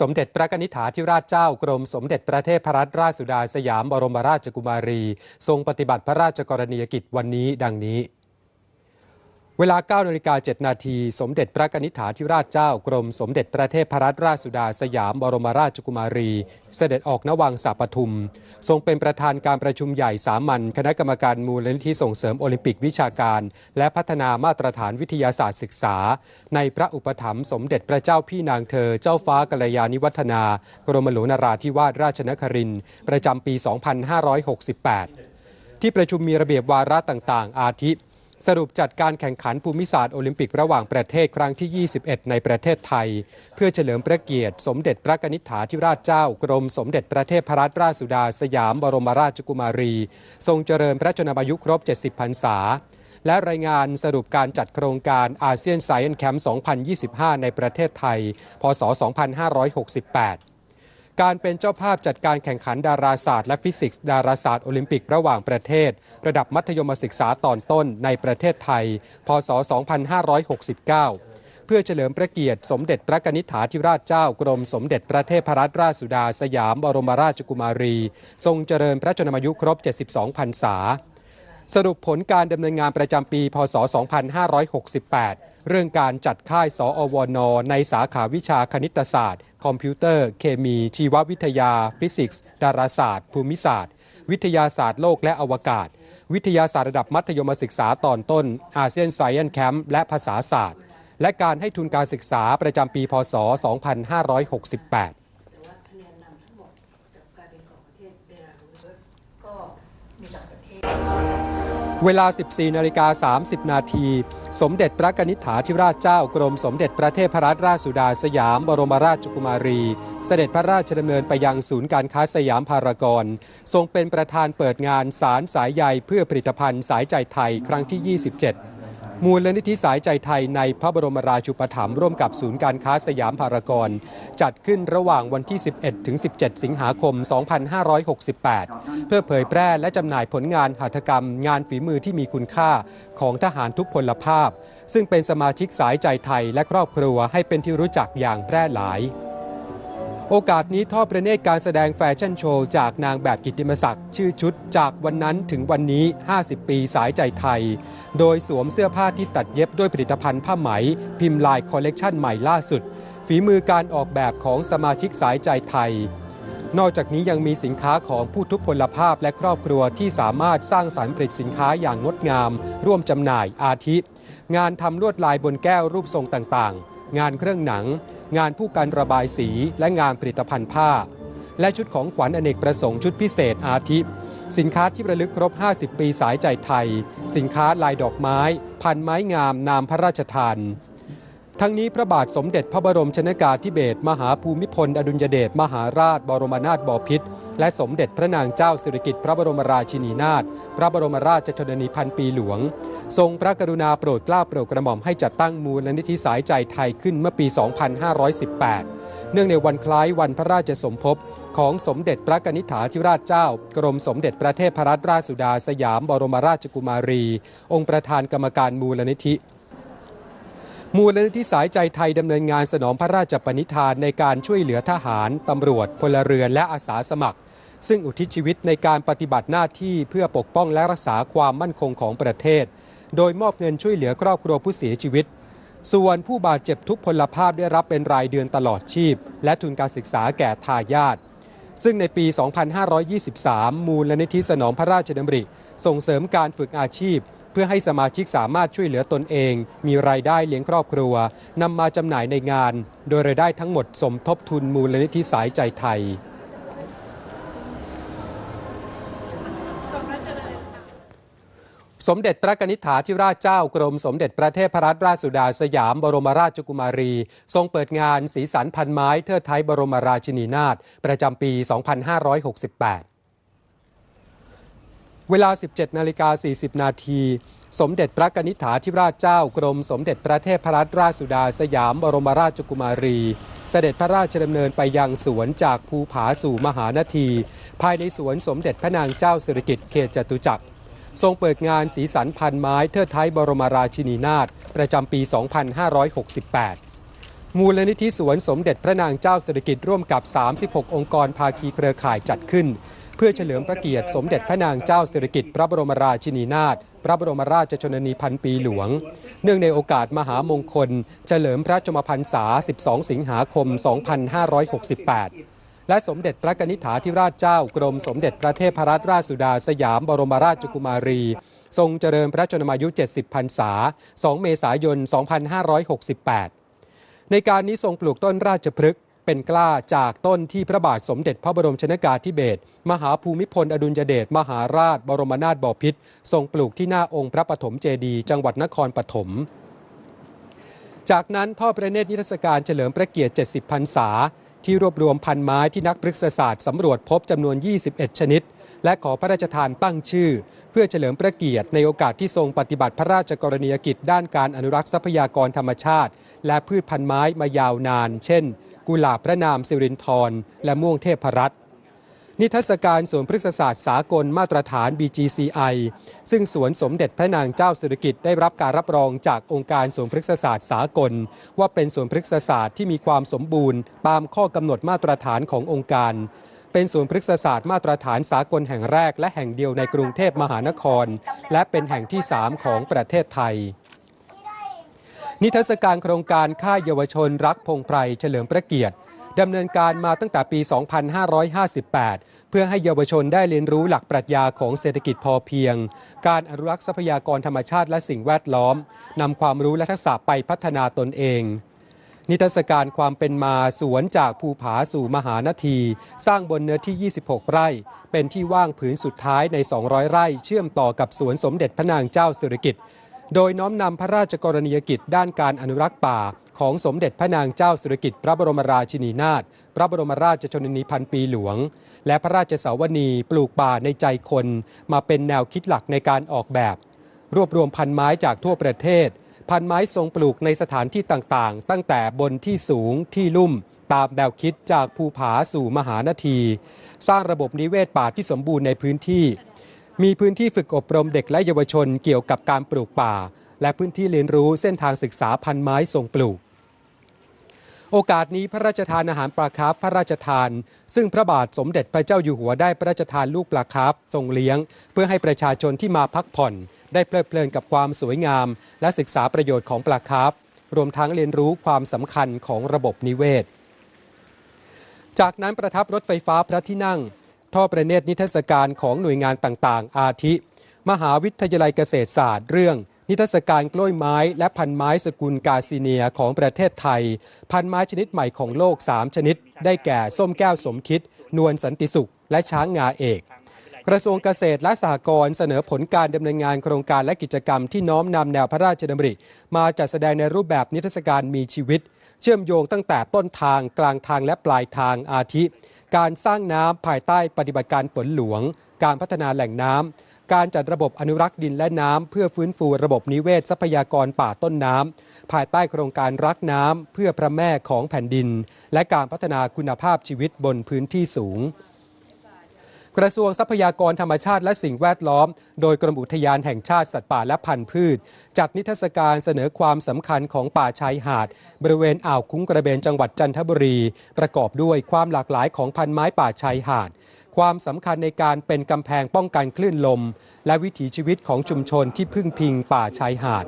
สมเด็จพระนิษฐาธิราชเจ้ากรมสมเด็จพระเทพรัตนราชสุดาสยามบรมราชกุมารี ทรงปฏิบัติพระราชกรณียกิจวันนี้ดังนี้ เวลา9นาฬิกา7นาทีสมเด็จพระกนิษฐาธิราชเจ้ากรมสมเด็จพระเทพรัตนราชสุดาสยามบรมราชกุมารี เสด็จออกนวังสาปทุม ทรงเป็นประธานการประชุมใหญ่สามัญคณะกรรมการมูลนิธิส่งเสริมโอลิมปิกวิชาการ และพัฒนามาตรฐานวิทยาศาสตร์ศึกษา ในพระอุปถัมภ์สมเด็จพระเจ้าพี่นางเธอ เจ้าฟ้ากัลยาณิวัฒนากรมหลวงนราธิวาสราชนครินทร์ประจำปี 2568 ที่ประชุมมีระเบียบวาระต่างๆ อาทิ สรุปจัดการแข่งขันภูมิศาสตร์โอลิมปิกระหว่างประเทศครั้งที่ 21 ในประเทศไทย เพื่อเฉลิมพระเกียรติ สมเด็จพระนิษฐาธิราชเจ้า กรมสมเด็จพระเทพรัตนราชสุดาสยามบรมราชกุมารี ทรงเจริญพระชนมายุครบ 70 พรรษา และรายงานสรุปการจัดโครงการอาเซียนไซเอนแคมป์ 2025 ในประเทศไทย พศ 2568 การเป็นเจ้าภาพจัดการแข่งขันดาราศาสตร์และฟิสิกส์ดาราศาสตร์โอลิมปิกระหว่างประเทศ ระดับมัธยมศึกษาตอนต้นในประเทศไทย พศ 2569 เพื่อเฉลิมพระเกียรติสมเด็จพระกนิษฐาธิราชเจ้ากรมสมเด็จพระเทพรัตนราชสุดาสยามบรมราชกุมารี ทรงเจริญพระชนมายุครบ 72 พรรษา สรุปผลการดำเนินงานประจำปี พศ 2568 เรื่องการจัดค่ายสอวน ในสาขาวิชาคณิตศาสตร์ คอมพิวเตอร์ เคมี ชีววิทยา ฟิสิกส์ ดาราศาสตร์ ภูมิศาสตร์ วิทยาศาสตร์โลกและอวกาศ วิทยาศาสตร์ระดับมัธยมศึกษาตอนต้น อาเซียนไซเอนแคมป์และภาษาศาสตร์ และการให้ทุนการศึกษาประจำปี พศ 2568 แต่ว่าคะแนนนำทั้งหมดกับการเป็นของประเทศเบลารุสก็มีสองประเทศ เวลา 14นาฬิกา30 นาที สมเด็จพระกนิษฐาธิราชเจ้ากรมสมเด็จพระเทพรัตนราชสุดาสยามบรมราชกุมารี เสด็จพระราชดำเนินไปยังศูนย์การค้าสยามพารากอนทรงเป็นประธานเปิดงานสารสายใยเพื่อผลิตภัณฑ์สายใจไทยครั้งที่ 27 มูลนิธิสายใจไทยในพระบรมราชูปถัมภ์ร่วมกับศูนย์การค้าสยามพารากอนจัดขึ้นระหว่างวันที่ 11 ถึง 17 สิงหาคม 2568 เพื่อเผยแพร่และจำหน่ายผลงานหัตถกรรม งานฝีมือที่มีคุณค่าของทหารทุกพลภาพ ซึ่งเป็นสมาชิกสายใจไทยและครอบครัวให้เป็นที่รู้จักอย่างแพร่หลาย โอกาสนี้ทอดประเนตรการแสดงแฟชั่นโชว์จากนางแบบกิตติมศักดิ์ชื่อชุดจากวันนั้นถึงวันนี้ 50 ปีสายใจไทย โดยสวมเสื้อผ้าที่ตัดเย็บด้วยผลิตภัณฑ์ผ้าไหม พิมพ์ลายคอลเลกชันใหม่ล่าสุด ฝีมือการออกแบบของสมาชิกสายใจไทย นอกจากนี้ยังมีสินค้าของผู้ทุพพลภาพและครอบครัวที่สามารถสร้างสรรค์ผลิตสินค้าอย่างงดงาม ร่วมจำหน่ายอาทิ งานทำลวดลายบนแก้วรูปทรงต่างๆ งานเครื่องหนัง งานผู้กันระบายสี และงานผลิตภัณฑ์ผ้า และชุดของขวัญอเนกประสงค์ชุดพิเศษอาทิสินค้าที่ระลึกครบ 50 ปีสายใจไทย สินค้าลายดอกไม้ พันไม้งามนามพระราชทาน ทั้งนี้พระบาทสมเด็จพระบรมชนกาธิเบศรมหาภูมิพล อดุลยเดชมหาราช บรมนาถบพิตรและสมเด็จพระนางเจ้าสิริกิติ์พระบรมราชินีนาถพระบรมราชชนนีพันปีหลวง ทรงพระกรุณาโปรดกล้าโปรดกระหม่อมให้จัดตั้งมูลนิธิสายใจไทยขึ้นเมื่อปี 2518 เนื่องในวันคล้ายวันพระราชสมภพของสมเด็จพระกนิษฐาธิราชเจ้า กรมสมเด็จพระเทพรัตนราชสุดาสยามบรมราชกุมารี องค์ประธานกรรมการมูลนิธิมูลนิธิสายใจไทยดำเนินงานสนองพระราชปณิธานในการช่วยเหลือทหาร ตำรวจ พลเรือนและอาสาสมัคร ซึ่งอุทิศชีวิตในการปฏิบัติหน้าที่เพื่อปกป้องและรักษาความมั่นคงของประเทศ โดยมอบเงินช่วยเหลือครอบครัวผู้เสียชีวิต ส่วนผู้บาดเจ็บทุกพลภาพได้รับเป็นรายเดือนตลอดชีพ และทุนการศึกษาแก่ทายาทซึ่งในปี 2523 มูลนิธิสนองพระราชดำริ ส่งเสริมการฝึกอาชีพ เพื่อให้สมาชิกสามารถช่วยเหลือตนเอง มีรายได้เลี้ยงครอบครัวนำมาจำหน่ายในงาน โดยรายได้ทั้งหมดสมทบทุนมูลนิธิสายใจไทย สมเด็จพระกนิษฐาธิราชเจ้ากรมสมเด็จพระเทพรัตนราชสุดาสยามบรมราชกุมารี ทรงเปิดงานสีสันพันไม้เทิดไทยบรมราชินีนาถประจำปี 2568 เวลา 17 นาฬิกา 40 นาทีสมเด็จพระกนิษฐาธิราชเจ้ากรมสมเด็จพระเทพรัตนราชสุดาสยามบรมราชกุมารี เสด็จพระราชดำเนินไปยังสวนจากภูผาสู่มหานาที ภายในสวนสมเด็จพระนางเจ้าสิริกิติ์เขตจตุจักร ทรงเปิดงานสีสันพันไม้เทิดไทยบรมราชินีนาถประจำปี 2568 มูลนิธิสวนสมเด็จพระนางเจ้าสิริกิติ์ร่วมกับ 36 องค์กรภาคีเครือข่ายจัดขึ้น เพื่อเฉลิมพระเกียรติสมเด็จพระนางเจ้าสิริกิติ์พระบรมราชินีนาถพระบรมราชชนนีพันปีหลวง เนื่องในโอกาสมหามงคล เฉลิมพระชมพรรษา 12 สิงหาคม 2568 และสมเด็จพระกนิษฐาธิราชเจ้ากรมสมเด็จพระเทพรัตนราชสุดาสยามบรมราชกุมารี ทรงเจริญพระชนมายุ 70 พรรษา 2 เมษายน 2568 ในการนี้ทรงปลูกต้นราชพฤกษ์เป็นกล้าจากต้นที่พระบาทสมเด็จพระบรมชนกาธิเบศรมหาภูมิพลอดุลยเดชมหาราช บรมนาถบพิตรทรงปลูกที่หน้าองค์พระปฐมเจดีย์จังหวัดนครปฐมจากนั้นทอดพระเนตรนิทรรศการเฉลิมพระเกียรติ 70 พรรษา ที่รวบรวมพันไม้ที่นักพฤกษศาสตร์สำรวจพบจำนวน 21 ชนิด และขอพระราชทานตั้งชื่อ เพื่อเฉลิมพระเกียรติในโอกาสที่ทรงปฏิบัติพระราชกรณียกิจด้านการอนุรักษ์ทรัพยากรธรรมชาติ และพืชพันไม้มายาวนาน เช่น กุหลาบพระนามสิรินทรและม่วงเทพรัตน์ นิทรรศการสวนพฤกษศาสตร์สากลมาตรฐาน BGCI ซึ่งสวนสมเด็จพระนางเจ้าสิริกิติ์ได้รับการรับรองจากองค์การสวนพฤกษศาสตร์สากล ว่าเป็นสวนพฤกษศาสตร์ที่มีความสมบูรณ์ ตามข้อกำหนดมาตรฐานขององค์การ เป็นสวนพฤกษศาสตร์มาตรฐานสากลแห่งแรกและแห่งเดียวในกรุงเทพมหานคร และเป็นแห่งที่ 3 ของประเทศไทยนิทรรศการโครงการค่ายเยาวชนรักพงไพรเฉลิมพระเกียรติ ดำเนินการมาตั้งแต่ปี 2558 เพื่อให้เยาวชนได้เรียนรู้หลักปรัชญาของเศรษฐกิจพอเพียง การอนุรักษ์ทรัพยากรธรรมชาติและสิ่งแวดล้อมนำความรู้และทักษะไปพัฒนาตนเอง นิทรรศการความเป็นมาสวนจากภูผาสู่มหานาที สร้างบนเนื้อที่ 26 ไร่ เป็นที่ว่างผืนสุดท้ายใน 200 ไร่เชื่อมต่อกับสวนสมเด็จพระนางเจ้าสิริกิติ์โดยน้อมนำพระราชกรณียกิจด้านการอนุรักษ์ป่า ของสมเด็จพระนางเจ้าสิริกิติ์พระบรมราชินีนาถพระบรมราชชนนีพันปีหลวง และพระราชสาวนีปลูกป่าในใจคน มาเป็นแนวคิดหลักในการออกแบบ รวบรวมพันไม้จากทั่วประเทศ พันไม้ทรงปลูกในสถานที่ต่างๆ ตั้งแต่บนที่สูงที่ลุ่ม ตามแนวคิดจากภูผาสู่มหานาที สร้างระบบนิเวศป่าที่สมบูรณ์ในพื้นที่ มีพื้นที่ฝึกอบรมเด็กและเยาวชนเกี่ยวกับการปลูกป่าและพื้นที่เรียนรู้เส้นทางศึกษาพันไม้ทรงปลูก โอกาสนี้พระราชทานอาหารปลาคาร์ฟพระราชทาน ซึ่งพระบาทสมเด็จพระเจ้าอยู่หัวได้พระราชทานลูกปลาคาร์ฟทรงเลี้ยง เพื่อให้ประชาชนที่มาพักผ่อน ได้เพลิดเพลินกับความสวยงาม และศึกษาประโยชน์ของปลาคาร์ฟรวมทั้งเรียนรู้ความสำคัญของระบบนิเวศ จากนั้นประทับรถไฟฟ้าพระที่นั่งท่อประเนตรนิทรรศการของหน่วยงานต่างๆ อาทิ มหาวิทยาลัยเกษตรศาสตร์เรื่อง นิทรรศการกล้วยไม้และพันไม้สกุลกาซิเนียของประเทศไทย พันไม้ชนิดใหม่ของโลก 3 ชนิด ได้แก่ส้มแก้วสมคิด นวลสันติสุข และช้างงาเอกกระทรวงเกษตรและสหกรณ์เสนอผลการดำเนินงานโครงการและกิจกรรมที่น้อมนำแนวพระราชดำริ มาจัดแสดงในรูปแบบนิทรรศการมีชีวิต เชื่อมโยงตั้งแต่ต้นทางกลางทางและปลายทางอาทิ การสร้างน้ำภายใต้ปฏิบัติการฝนหลวง การพัฒนาแหล่งน้ำ การจัดระบบอนุรักษ์ดินและน้ำเพื่อฟื้นฟูระบบนิเวศทรัพยากรป่าต้นน้ำภายใต้โครงการรักน้ำเพื่อพระแม่ของแผ่นดิน และการพัฒนาคุณภาพชีวิตบนพื้นที่สูงกระทรวงทรัพยากรธรรมชาติและสิ่งแวดล้อม โดยกรมอุทยานแห่งชาติสัตว์ป่าและพันธุ์พืช จัดนิทรรศการเสนอความสำคัญของป่าชายหาด บริเวณอ่าวคุ้งกระเบนจังหวัดจันทบุรี ประกอบด้วยความหลากหลายของพันไม้ป่าชายหาด ความสำคัญในการเป็นกำแพงป้องกันคลื่นลม และวิถีชีวิตของชุมชนที่พึ่งพิงป่าชายหาด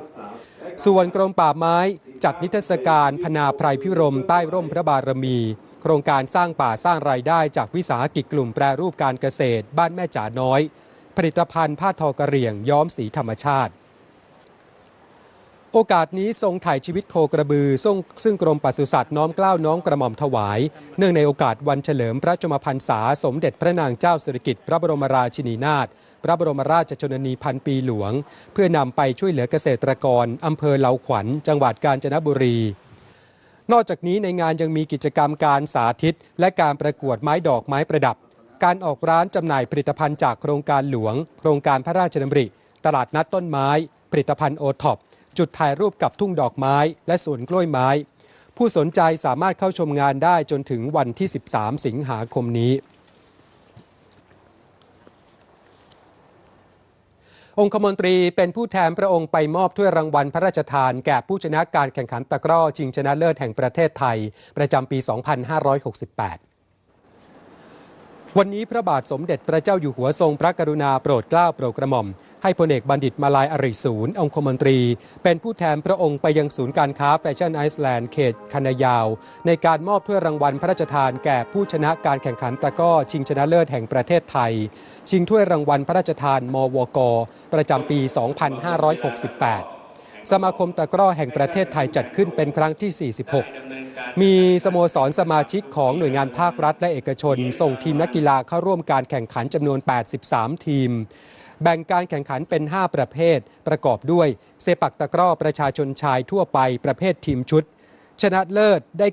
ส่วนกรมป่าไม้จัดนิทรรศการพนาไพรพิรมใต้ร่มพระบารมี โครงการสร้างป่าสร้างรายได้จากวิสาหกิจกลุ่มแปรรูปการเกษตร บ้านแม่จ๋าน้อย ผลิตภัณฑ์ผ้าทอกระเหรี่ยงย้อมสีธรรมชาติ โอกาสนี้ทรงถ่ายชีวิตโคกระบือซึ่งซึ่งกรมปศุสัตว์น้อมเกล้าน้อมกระหม่อมถวาย เนื่องในโอกาสวันเฉลิมพระชมพรรษา สมเด็จพระนางเจ้าสิริกิติ์พระบรมราชินีนาถพระบรมราชชนนีพันปีหลวง เพื่อนำไปช่วยเหลือเกษตรกรอำเภอเหลาขวัญ จังหวัดกาญจนบุรี นอกจากนี้ในงานยังมีกิจกรรมการสาธิต และการประกวดไม้ดอกไม้ประดับ การออกร้านจำหน่ายผลิตภัณฑ์จากโครงการหลวง โครงการพระราชดำริ ตลาดนัดต้นไม้ ผลิตภัณฑ์โอท็อป จุดถ่ายรูปกับทุ่งดอกไม้และสวนกล้วยไม้ ผู้สนใจสามารถเข้าชมงานได้จนถึงวันที่ 13 สิงหาคมนี้องคมนตรีเป็นผู้แทนพระองค์ไปมอบถ้วยรางวัลพระราชทาน แก่ผู้ชนะการแข่งขันตะกร้อชิงชนะเลิศแห่งประเทศไทย ประจำปี 2568 วันนี้พระบาทสมเด็จพระเจ้าอยู่หัวทรงพระกรุณาโปรดเกล้าโปรดกระหม่อม ให้พลเอกบัณฑิตมาลายอริศูนย์องคมนตรี เป็นผู้แทนพระองค์ไปยังศูนย์การค้าแฟชั่นไอซ์แลนด์เขตคณะยาว ในการมอบถ้วยรางวัลพระราชทานแก่ผู้ชนะการแข่งขันตะก้อชิงชนะเลิศแห่งประเทศไทย ชิงถ้วยรางวัลพระราชทานมวก ประจำปี 2568สมาคมตะกร้อแห่งประเทศไทยจัดขึ้นเป็นครั้งที่ 46 มีสโมสรสมาชิกของหน่วยงานภาครัฐและเอกชน ส่งทีมนักกีฬาเข้าร่วมการแข่งขันจำนวน 83 ทีม แบ่งการแข่งขันเป็น 5 ประเภท ประกอบด้วยเซปักตะกร้อประชาชนชายทั่วไปประเภททีมชุด ชนะเลิศได้